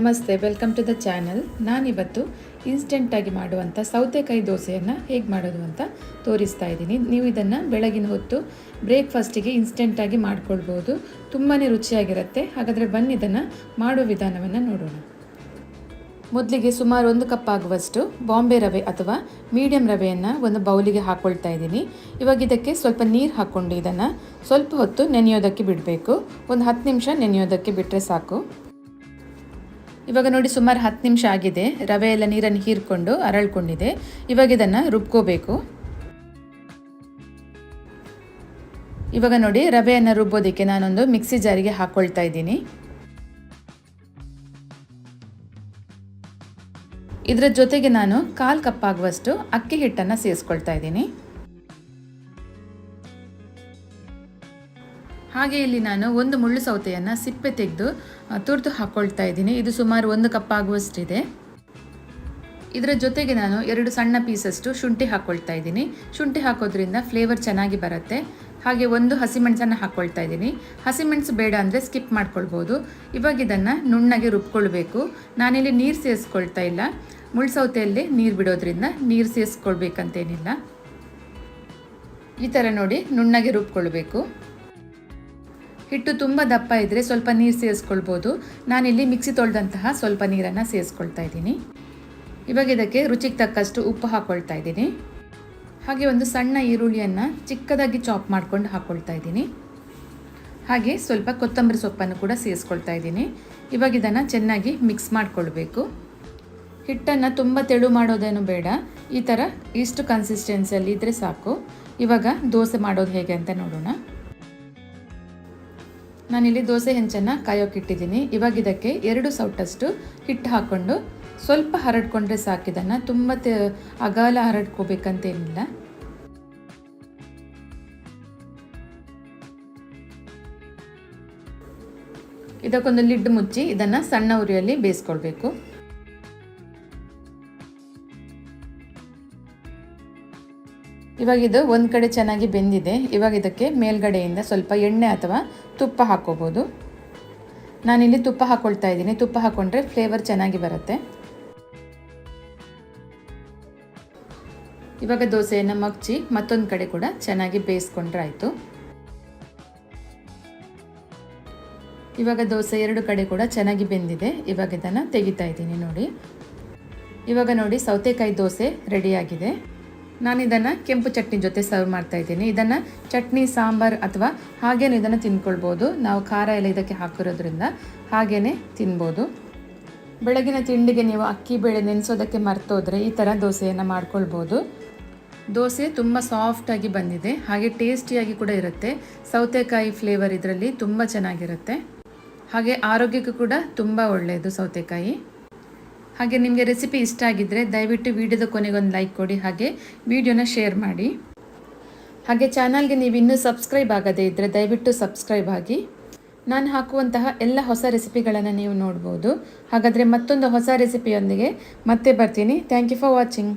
ನಮಸ್ತೆ welcome to the channel ನಾನಿವತ್ತು ಇನ್ಸ್ಟೆಂಟಾಗಿ ಮಾಡುವಂಥ ಸೌತೆಕಾಯಿ ದೋಸೆಯನ್ನು ಹೇಗೆ ಮಾಡೋದು ಅಂತ ತೋರಿಸ್ತಾ ಇದ್ದೀನಿ. ನೀವು ಇದನ್ನು ಬೆಳಗಿನ ಹೊತ್ತು ಬ್ರೇಕ್ಫಾಸ್ಟಿಗೆ ಇನ್ಸ್ಟೆಂಟಾಗಿ ಮಾಡ್ಕೊಳ್ಬೋದು. ತುಂಬಾ ರುಚಿಯಾಗಿರುತ್ತೆ. ಹಾಗಾದರೆ ಬನ್ನಿ ಇದನ್ನು ಮಾಡೋ ವಿಧಾನವನ್ನು ನೋಡೋಣ. ಮೊದಲಿಗೆ ಸುಮಾರು ಒಂದು ಕಪ್ ಆಗುವಷ್ಟು ಬಾಂಬೆ ರವೆ ಅಥವಾ ಮೀಡಿಯಂ ರವೆಯನ್ನು ಒಂದು ಬೌಲಿಗೆ ಹಾಕ್ಕೊಳ್ತಾ ಇದ್ದೀನಿ. ಇವಾಗ ಇದಕ್ಕೆ ಸ್ವಲ್ಪ ನೀರು ಹಾಕ್ಕೊಂಡು ಇದನ್ನು ಸ್ವಲ್ಪ ಹೊತ್ತು ನೆನೆಯೋದಕ್ಕೆ ಬಿಡಬೇಕು. ಒಂದು ಹತ್ತು ನಿಮಿಷ ನೆನೆಯೋದಕ್ಕೆ ಬಿಟ್ಟರೆ ಸಾಕು. ಇವಾಗ ನೋಡಿ ಸುಮಾರು ಹತ್ತು ನಿಮಿಷ ಆಗಿದೆ. ರವೆ ಎಲ್ಲ ನೀರನ್ನು ಹೀರ್ಕೊಂಡು ಅರಳ್ಕೊಂಡಿದೆ. ಇವಾಗ ಇದನ್ನು ರುಬ್ಕೋಬೇಕು. ಇವಾಗ ನೋಡಿ ರವೆಯನ್ನು ರುಬ್ಬೋದಕ್ಕೆ ನಾನೊಂದು ಮಿಕ್ಸಿ ಜಾರಿಗೆ ಹಾಕ್ಕೊಳ್ತಾ ಇದ್ದೀನಿ. ಇದರ ಜೊತೆಗೆ ನಾನು ಕಾಲು ಕಪ್ಪಾಗುವಷ್ಟು ಅಕ್ಕಿ ಹಿಟ್ಟನ್ನು ಸೇರಿಸ್ಕೊಳ್ತಾ ಇದ್ದೀನಿ. ಹಾಗೆ ಇಲ್ಲಿ ನಾನು ಒಂದು ಮುಳ್ಳು ಸೌತೆಯನ್ನು ಸಿಪ್ಪೆ ತೆಗೆದು ತುರ್ತು ಹಾಕ್ಕೊಳ್ತಾ ಇದ್ದೀನಿ. ಇದು ಸುಮಾರು ಒಂದು ಕಪ್ ಆಗುವಷ್ಟಿದೆ. ಇದರ ಜೊತೆಗೆ ನಾನು ಎರಡು ಸಣ್ಣ ಪೀಸಷ್ಟು ಶುಂಠಿ ಹಾಕ್ಕೊಳ್ತಾ ಇದ್ದೀನಿ. ಶುಂಠಿ ಹಾಕೋದ್ರಿಂದ ಫ್ಲೇವರ್ ಚೆನ್ನಾಗಿ ಬರುತ್ತೆ. ಹಾಗೆ ಒಂದು ಹಸಿಮೆಣಸನ್ನು ಹಾಕ್ಕೊಳ್ತಾ ಇದ್ದೀನಿ. ಹಸಿಮೆಣಸು ಬೇಡ ಅಂದರೆ ಸ್ಕಿಪ್ ಮಾಡ್ಕೊಳ್ಬೋದು. ಇವಾಗ ಇದನ್ನು ನುಣ್ಣಗೆ ರುಬ್ಕೊಳ್ಬೇಕು. ನಾನಿಲ್ಲಿ ನೀರು ಸೇರಿಸ್ಕೊಳ್ತಾ ಇಲ್ಲ. ಮುಳ್ಸೌತೆಯಲ್ಲಿ ನೀರು ಬಿಡೋದ್ರಿಂದ ನೀರು ಸೇರಿಸ್ಕೊಳ್ಬೇಕಂತೇನಿಲ್ಲ ಈ ಥರ ನೋಡಿ ನುಣ್ಣಗೆ ರುಬ್ಕೊಳ್ಬೇಕು. ಹಿಟ್ಟು ತುಂಬ ದಪ್ಪ ಇದ್ದರೆ ಸ್ವಲ್ಪ ನೀರು ಸೇರಿಸ್ಕೊಳ್ಬೋದು. ನಾನಿಲ್ಲಿ ಮಿಕ್ಸಿ ತೊಳೆದಂತಹ ಸ್ವಲ್ಪ ನೀರನ್ನು ಸೇರಿಸ್ಕೊಳ್ತಾ ಇದ್ದೀನಿ. ಇವಾಗ ಇದಕ್ಕೆ ರುಚಿಗೆ ತಕ್ಕಷ್ಟು ಉಪ್ಪು ಹಾಕ್ಕೊಳ್ತಾ ಇದ್ದೀನಿ. ಹಾಗೆ ಒಂದು ಸಣ್ಣ ಈರುಳ್ಳಿಯನ್ನು ಚಿಕ್ಕದಾಗಿ ಚಾಪ್ ಮಾಡ್ಕೊಂಡು ಹಾಕ್ಕೊಳ್ತಾ ಇದ್ದೀನಿ. ಹಾಗೆ ಸ್ವಲ್ಪ ಕೊತ್ತಂಬರಿ ಸೊಪ್ಪನ್ನು ಕೂಡ ಸೇರಿಸ್ಕೊಳ್ತಾ ಇದ್ದೀನಿ. ಇವಾಗ ಇದನ್ನು ಚೆನ್ನಾಗಿ ಮಿಕ್ಸ್ ಮಾಡಿಕೊಳ್ಬೇಕು. ಹಿಟ್ಟನ್ನು ತುಂಬ ತೆಳು ಮಾಡೋದೇನು ಬೇಡ. ಈ ಥರ ಇಷ್ಟು ಕನ್ಸಿಸ್ಟೆನ್ಸಿಯಲ್ಲಿ ಇದ್ದರೆ ಸಾಕು. ಇವಾಗ ದೋಸೆ ಮಾಡೋದು ಹೇಗೆ ಅಂತ ನೋಡೋಣ. ನಾನಿಲ್ಲಿ ದೋಸೆ ಹೆಂಚನ್ನು ಕಾಯೋಕ್ಕಿಟ್ಟಿದ್ದೀನಿ ಇವಾಗ ಇದಕ್ಕೆ ಎರಡು ಸೌಟಷ್ಟು ಹಿಟ್ಟು ಹಾಕ್ಕೊಂಡು ಸ್ವಲ್ಪ ಹರಡ್ಕೊಂಡ್ರೆ ಸಾಕಿದನ್ನು ತುಂಬ ಅಗಾಲ ಹರಡ್ಕೋಬೇಕಂತೇನಿಲ್ಲ ಇದಕ್ಕೊಂದು ಲಿಡ್ ಮುಚ್ಚಿ ಇದನ್ನು ಸಣ್ಣ ಉರಿಯಲ್ಲಿ ಬೇಯಿಸ್ಕೊಳ್ಬೇಕು. ಇವಾಗ ಇದು ಒಂದು ಕಡೆ ಚೆನ್ನಾಗಿ ಬೆಂದಿದೆ. ಇವಾಗ ಇದಕ್ಕೆ ಮೇಲ್ಗಡೆಯಿಂದ ಸ್ವಲ್ಪ ಎಣ್ಣೆ ಅಥವಾ ತುಪ್ಪ ಹಾಕ್ಕೋಬೋದು ನಾನಿಲ್ಲಿ ತುಪ್ಪ ಹಾಕ್ಕೊಳ್ತಾ ಇದ್ದೀನಿ. ತುಪ್ಪ ಹಾಕ್ಕೊಂಡ್ರೆ ಫ್ಲೇವರ್ ಚೆನ್ನಾಗಿ ಬರುತ್ತೆ. ಇವಾಗ ದೋಸೆಯನ್ನು ಮಗ್ಚಿ ಮತ್ತೊಂದು ಕಡೆ ಕೂಡ ಚೆನ್ನಾಗಿ ಬೇಯಿಸ್ಕೊಂಡ್ರೆ ಆಯಿತು. ಇವಾಗ ದೋಸೆ ಎರಡು ಕಡೆ ಕೂಡ ಚೆನ್ನಾಗಿ ಬೆಂದಿದೆ. ಇವಾಗ ಇದನ್ನು ತೆಗಿತಾ ಇದ್ದೀನಿ ನೋಡಿ. ಇವಾಗ ನೋಡಿ ಸೌತೆಕಾಯಿ ದೋಸೆ ರೆಡಿಯಾಗಿದೆ ನಾನು ಇದನ್ನು ಕೆಂಪು ಚಟ್ನಿ ಜೊತೆ ಸರ್ವ್ ಮಾಡ್ತಾ ಇದ್ದೀನಿ. ಇದನ್ನು ಚಟ್ನಿ, ಸಾಂಬಾರ್ ಅಥವಾ ಹಾಗೇನು ಇದನ್ನು ತಿನ್ಕೊಳ್ಬೋದು. ನಾವು ಖಾರ ಎಲ್ಲ ಇದಕ್ಕೆ ಹಾಕಿರೋದ್ರಿಂದ ಹಾಗೇ ತಿನ್ಬೋದು. ಬೆಳಗಿನ ತಿಂಡಿಗೆ ನೀವು ಅಕ್ಕಿ, ಬೇಳೆ ನೆನೆಸೋದಕ್ಕೆ ಮರ್ತೋದ್ರೆ ಈ ಥರ ದೋಸೆಯನ್ನು ಮಾಡ್ಕೊಳ್ಬೋದು. ದೋಸೆ ತುಂಬ ಸಾಫ್ಟಾಗಿ ಬಂದಿದೆ. ಹಾಗೆ ಟೇಸ್ಟಿಯಾಗಿ ಕೂಡ ಇರುತ್ತೆ. ಸೌತೆಕಾಯಿ ಫ್ಲೇವರ್ ಇದರಲ್ಲಿ ತುಂಬ ಚೆನ್ನಾಗಿರುತ್ತೆ. ಹಾಗೆ ಆರೋಗ್ಯಕ್ಕೂ ಕೂಡ ತುಂಬ ಒಳ್ಳೆಯದು ಸೌತೆಕಾಯಿ. ಹಾಗೆ ನಿಮಗೆ ರೆಸಿಪಿ ಇಷ್ಟ ಆಗಿದ್ದರೆ ದಯವಿಟ್ಟು ವಿಡಿಯೋದ ಕೊನೆಗೊಂದು ಲೈಕ್ ಕೊಡಿ, ಹಾಗೆ ವಿಡಿಯೋನ ಶೇರ್ ಮಾಡಿ. ಹಾಗೆ ಚಾನಲ್ಗೆ ನೀವು ಇನ್ನೂ ಸಬ್ಸ್ಕ್ರೈಬ್ ಆಗದೇ ಇದ್ದರೆ ದಯವಿಟ್ಟು ಸಬ್ಸ್ಕ್ರೈಬ್ ಆಗಿ. ನಾನು ಹಾಕುವಂತಹ ಎಲ್ಲ ಹೊಸ ರೆಸಿಪಿಗಳನ್ನು ನೀವು ನೋಡ್ಬೋದು. ಹಾಗಾದರೆ ಮತ್ತೊಂದು ಹೊಸ ರೆಸಿಪಿಯೊಂದಿಗೆ ಮತ್ತೆ ಬರ್ತೀನಿ. Thank you for watching